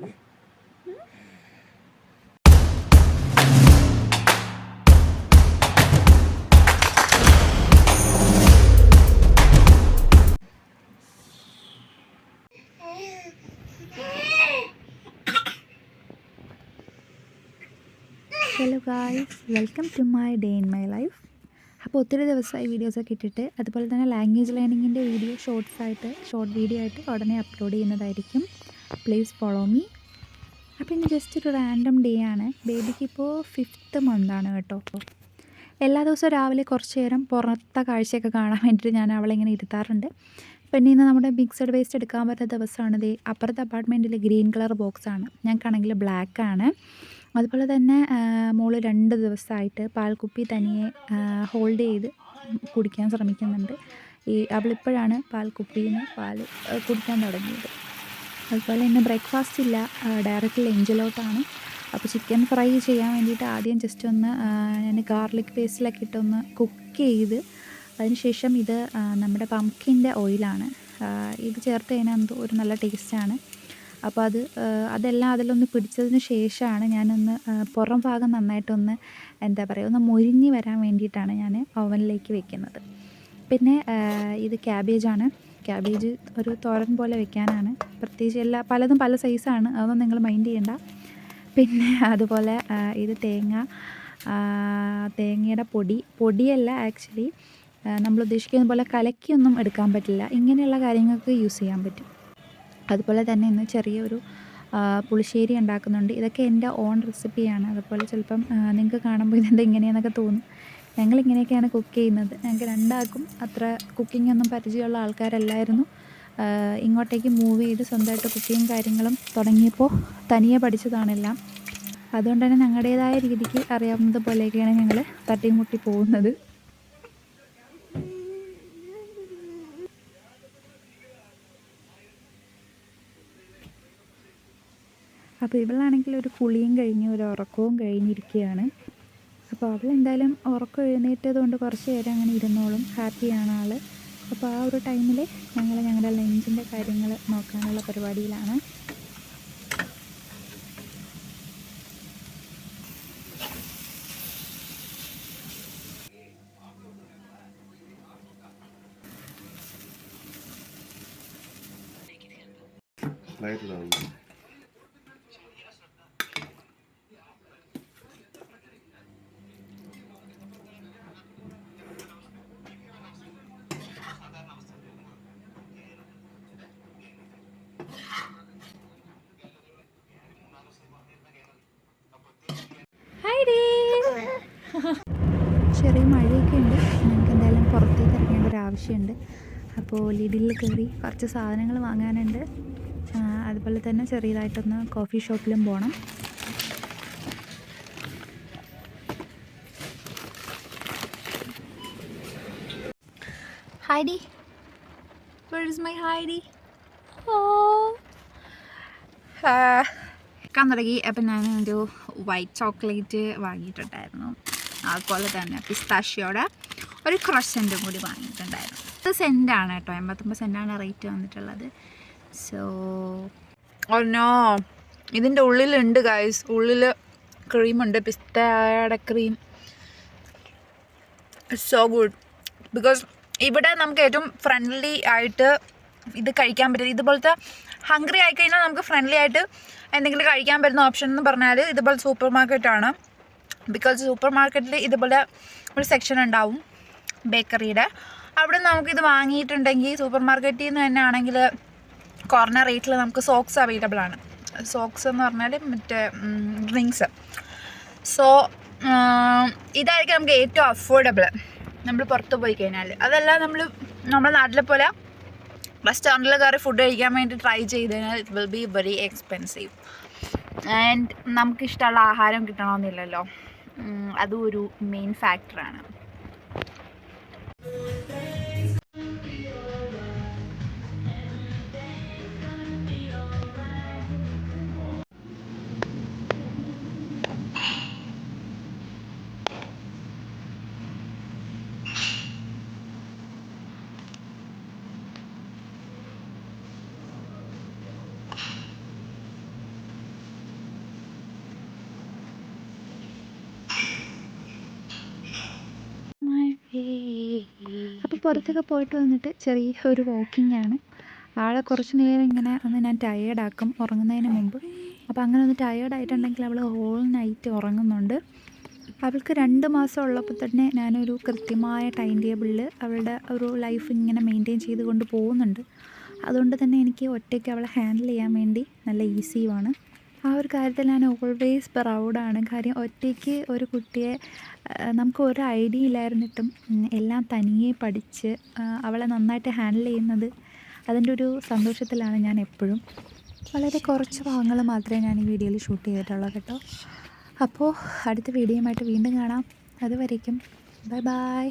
Hello guys welcome to my day in my life അപ്പോൾ ഒത്തിരി ദിവസമായി വീഡിയോസൊക്കെ ഇട്ടിട്ട് അതുപോലെ തന്നെ ലാംഗ്വേജ് ലേണിങ്ങിന്റെ വീഡിയോ ഷോർട്സ് ആയിട്ട് ഷോർട്ട് വീഡിയോ ആയിട്ട് ഉടനെ അപ്ലോഡ് ചെയ്യുന്നതായിരിക്കും. Please follow me. അപ്പോൾ ഇന്ന് ജസ്റ്റ് ഒരു റാൻഡം ഡേ ആണ്. ബേബിക്ക് ഇപ്പോൾ ഫിഫ്ത്ത് മന്താണ് കേട്ടോ. എല്ലാ ദിവസവും രാവിലെ കുറച്ച് നേരം പുറത്തെ കാഴ്ചയൊക്കെ കാണാൻ വേണ്ടിയിട്ട് ഞാൻ അവളെ ഇങ്ങനെ ഇരുത്താറുണ്ട്. പിന്നെ ഇന്ന് നമ്മുടെ മിക്സഡ് വേസ്റ്റ് എടുക്കാൻ പറ്റുന്ന ദിവസമാണ്. ദേ അപ്പുറത്തെ അപ്പാർട്ട്മെന്റിൽ ഗ്രീൻ കളർ ബോക്സാണ് ഞങ്ങൾക്കാണെങ്കിൽ ബ്ലാക്ക് ആണ്. അതുപോലെ തന്നെ മോൾ രണ്ട് ദിവസമായിട്ട് പാൽക്കുപ്പി തനിയെ ഹോൾഡ് ചെയ്ത് കുടിക്കാൻ ശ്രമിക്കുന്നുണ്ട്. ഈ അവളിപ്പോഴാണ് പാൽക്കുപ്പിയിൽ നിന്ന് പാൽ കുടിക്കാൻ തുടങ്ങിയത്. അതുപോലെ തന്നെ ബ്രേക്ക്ഫാസ്റ്റ് ഇല്ല. ഡയറക്റ്റ് ലഞ്ചിലോട്ടാണ്. അപ്പോൾ ചിക്കൻ ഫ്രൈ ചെയ്യാൻ വേണ്ടിയിട്ട് ആദ്യം ജസ്റ്റ് ഒന്ന് ഞാൻ ഗാർലിക് പേസ്റ്റിലൊക്കെ ഇട്ടൊന്ന് കുക്ക് ചെയ്ത് അതിനുശേഷം ഇത് നമ്മുടെ പംകിന്റെ ഓയിലാണ് ഇത് ചേർത്ത് കഴിഞ്ഞാൽ എന്തോ ഒരു നല്ല ടേസ്റ്റാണ് അപ്പോൾ അത് അതെല്ലാം അതിലൊന്ന് പിടിച്ചതിന് ശേഷമാണ് ഞാനൊന്ന് പുറം ഭാഗം നന്നായിട്ടൊന്ന് എന്താ പറയുക ഒന്ന് മൊരിഞ്ഞ് വരാൻ വേണ്ടിയിട്ടാണ് ഞാൻ ഓവനിലേക്ക് വെക്കുന്നത്. പിന്നെ ഇത് ക്യാബേജാണ് ക്യാബേജ് ഒരു തോരൻ പോലെ വെക്കാനാണ്. പ്രത്യേകിച്ച് എല്ലാ പലതും പല സൈസാണ് അതൊന്നും നിങ്ങൾ മൈൻഡ് ചെയ്യണ്ട. പിന്നെ അതുപോലെ ഇത് തേങ്ങ തേങ്ങയുടെ പൊടി. പൊടിയല്ല ആക്ച്വലി നമ്മൾ ഉദ്ദേശിക്കുന്ന പോലെ കലക്കിയൊന്നും എടുക്കാൻ പറ്റില്ല. ഇങ്ങനെയുള്ള കാര്യങ്ങൾക്ക് യൂസ് ചെയ്യാൻ പറ്റും. അതുപോലെ തന്നെ ഇന്ന് ചെറിയൊരു പുളിശ്ശേരി ഉണ്ടാക്കുന്നുണ്ട്. ഇതൊക്കെ എന്റെ ഓൺ റെസിപ്പിയാണ് അതുപോലെ ചിലപ്പം നിങ്ങൾക്ക് കാണുമ്പോൾ ഇതെന്താ ഇങ്ങനെയെന്നൊക്കെ തോന്നും. ഞങ്ങൾ ഇങ്ങനെയൊക്കെയാണ് കുക്ക് ചെയ്യുന്നത്. ഞങ്ങൾക്ക് രണ്ടാൾക്കും അത്ര കുക്കിംഗ് ഒന്നും പരിചയമുള്ള ആൾക്കാരല്ലായിരുന്നു. ഇങ്ങോട്ടേക്ക് മൂവ് ചെയ്ത് സ്വന്തമായിട്ട് കുക്കിങ് കാര്യങ്ങളും തുടങ്ങിയപ്പോൾ തനിയെ പഠിച്ചതാണെല്ലാം അതുകൊണ്ട് തന്നെ ഞങ്ങളുടേതായ രീതിക്ക് അറിയാവുന്നത് പോലെയൊക്കെയാണ് ഞങ്ങൾ തട്ടിയും മുട്ടി പോകുന്നത്. അപ്പോൾ ഇവളാണെങ്കിൽ ഒരു കുളിയും കഴിഞ്ഞ് ഒരു ഉറക്കവും കഴിഞ്ഞിരിക്കുകയാണ്. അപ്പോൾ അവൾ എന്തായാലും ഉറക്കം എഴുന്നേറ്റത് കൊണ്ട് കുറച്ച് നേരം അങ്ങനെ ഇരുന്നോളും. ഹാപ്പിയാണ് ആൾ അപ്പോൾ ആ ഒരു ടൈമിൽ ഞങ്ങൾ ഞങ്ങളുടെ ലഞ്ചിന്റെ കാര്യങ്ങൾ നോക്കാനുള്ള പരിപാടിയിലാണ്. ലൈറ്റ് ചെറിയ മഴയൊക്കെ ഉണ്ട് ഞങ്ങൾക്ക് എന്തായാലും പുറത്തേക്ക് ഇറങ്ങേണ്ട ഒരു ആവശ്യമുണ്ട്. അപ്പോൾ ലിഡിലിൽ കയറി കുറച്ച് സാധനങ്ങൾ വാങ്ങാനുണ്ട്. അതുപോലെ തന്നെ ചെറിയതായിട്ടൊന്ന് കോഫി ഷോപ്പിലും പോകണം ഹൈഡി Where is my ഹൈഡി ഓ ക്കാൻ തുടങ്ങി അപ്പം ഞാനൊരു വൈറ്റ് ചോക്ലേറ്റ് വാങ്ങിയിട്ടുണ്ടായിരുന്നു. അതുപോലെ തന്നെ പിസ്താഷ്യോടെ ഒരു ക്രഷന്റും കൂടി വാങ്ങിയിട്ടുണ്ടായിരുന്നു. ഇത് സെന്റാണ് കേട്ടോ. എൺപത്തൊമ്പത് സെന്റാണ് റേറ്റ് വന്നിട്ടുള്ളത്. സോ ഒന്നോ ഇതിന്റെ ഉള്ളിലുണ്ട് ഗൈസ് ഉള്ളിൽ ക്രീമുണ്ട്. പിസ്തയുടെ ക്രീം. സോ ഗുഡ് ബിക്കോസ് ഇവിടെ നമുക്ക് ഏറ്റവും ഫ്രണ്ട്ലി ആയിട്ട് ഇത് കഴിക്കാൻ പറ്റും. ഇതുപോലത്തെ ഹംഗ്രി ആയിക്കഴിഞ്ഞാൽ നമുക്ക് ഫ്രണ്ട്ലി ആയിട്ട് എന്തെങ്കിലും കഴിക്കാൻ പറ്റുന്ന ഓപ്ഷൻ എന്ന് പറഞ്ഞാൽ ഇതുപോലെ സൂപ്പർ മാർക്കറ്റാണ് ബിക്കോസ് സൂപ്പർ മാർക്കറ്റിൽ ഇതുപോലെ ഒരു സെക്ഷൻ ഉണ്ടാവും ബേക്കറിയുടെ അവിടെ നമുക്കിത് വാങ്ങിയിട്ടുണ്ടെങ്കിൽ സൂപ്പർ മാർക്കറ്റിൽ നിന്ന് തന്നെ ആണെങ്കിൽ കുറഞ്ഞ റേറ്റിൽ നമുക്ക് സോക്സ് അവൈലബിൾ ആണ്. സോക്സ് എന്ന് പറഞ്ഞാൽ മറ്റേ ഡ്രിങ്ക്സ് സോ ഇതായിരിക്കും നമുക്ക് ഏറ്റവും അഫോർഡബിൾ നമ്മൾ പുറത്ത് പോയി കഴിഞ്ഞാൽ അതല്ല നമ്മൾ നമ്മുടെ നാട്ടിലെ പോലെ റെസ്റ്റോറന്റിൽ കയറി ഫുഡ് കഴിക്കാൻ വേണ്ടി ട്രൈ ചെയ്ത് കഴിഞ്ഞാൽ it will be very expensive and നമുക്കിഷ്ടമുള്ള ആഹാരം കിട്ടണമെന്നില്ലല്ലോ. അതും ഒരു മെയിൻ ഫാക്ടറാണ് പുറത്തൊക്കെ പോയിട്ട് വന്നിട്ട് ചെറിയ ഒരു വാക്കിംഗ് ആണ്. ആളെ കുറച്ച് നേരം ഇങ്ങനെ ഒന്ന് ഞാൻ ടയേർഡാക്കും ഉറങ്ങുന്നതിന് മുമ്പ്. അപ്പോൾ അങ്ങനെ ഒന്ന് ടയേർഡായിട്ടുണ്ടെങ്കിൽ അവൾ ഹോൾ നൈറ്റ് ഉറങ്ങുന്നുണ്ട്. അവൾക്ക് രണ്ട് മാസം ഉള്ളപ്പോൾ തന്നെ ഞാനൊരു കൃത്യമായ ടൈം ടേബിളിൽ അവളുടെ ഒരു ലൈഫ് ഇങ്ങനെ മെയിന്റെയിൻ ചെയ്ത് കൊണ്ട് പോകുന്നുണ്ട്. അതുകൊണ്ട് തന്നെ എനിക്ക് ഒറ്റയ്ക്ക് അവളെ ഹാൻഡിൽ ചെയ്യാൻ വേണ്ടി നല്ല ഈസിയുമാണ് ആ ഒരു കാര്യത്തിൽ ഞാൻ ഓൾവേസ് പ്രൗഡാണ് കാര്യം ഒറ്റയ്ക്ക് ഒരു കുട്ടിയെ നമുക്ക് ഒരു ഐഡിയ ഇല്ലായിരുന്നിട്ടും എല്ലാം തനിയെ പഠിച്ച് അവളെ നന്നായിട്ട് ഹാൻഡിൽ ചെയ്യുന്നത് അതിന്റെ ഒരു സന്തോഷത്തിലാണ് ഞാൻ എപ്പോഴും. വളരെ കുറച്ച് ഭാഗങ്ങൾ മാത്രമേ ഞാൻ ഈ വീഡിയോയിൽ ഷൂട്ട് ചെയ്തിട്ടുള്ളൂ കേട്ടോ. അപ്പോൾ അടുത്ത വീഡിയോയുമായിട്ട് വീണ്ടും കാണാം. അതുവരേക്കും ബൈ ബൈ